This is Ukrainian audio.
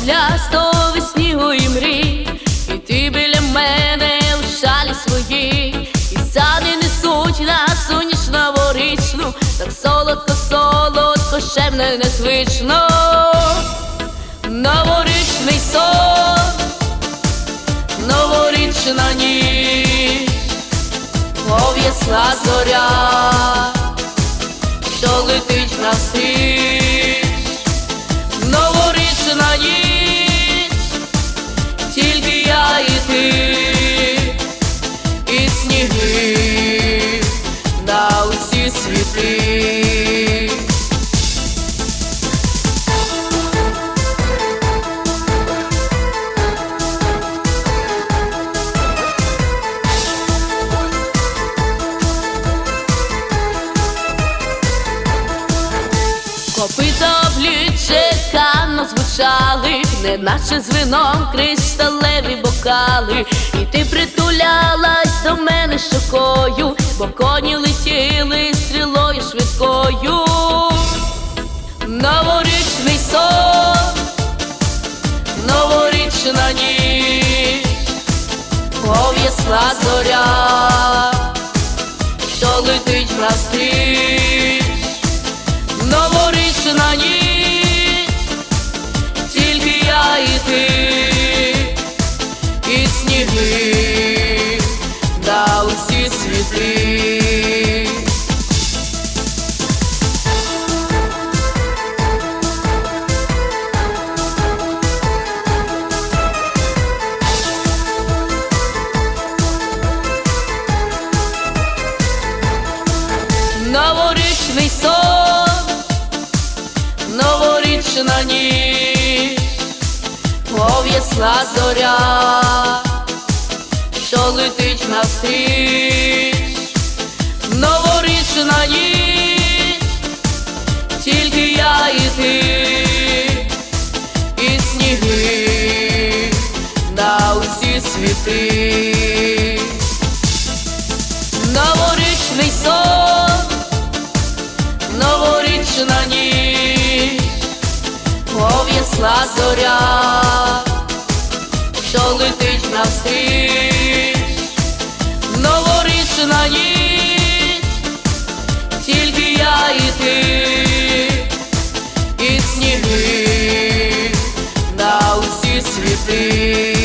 сріблястого снігу і мрій, і ти біля мене у шалі своїй, і сани несуть нас у ніч новорічну, так солодко, солодко, щемне незвично, новорічний сон, новорічна ніч, пов'ясла зоря, що летить на світ. Усі світи. Копита обліччя звучали, не наче з вином кришталеві бокали, і ти притулялась до мене щокою, бо коні летіли стрілою швидкою. Новорічний сон, новорічна ніч, пов'ясла зоря, що летить на стріч. Новорічна ніч, тільки я і ти, усі світи. Новорічний сон, новорічна ніч, пов'ясла зоря, що летить на стріч. Світи. Новорічний сон, новорічна ніч, пов'ясла зоря, що летить на стріч. Новорічна ніч, тільки я і ти, і сніги на усі світи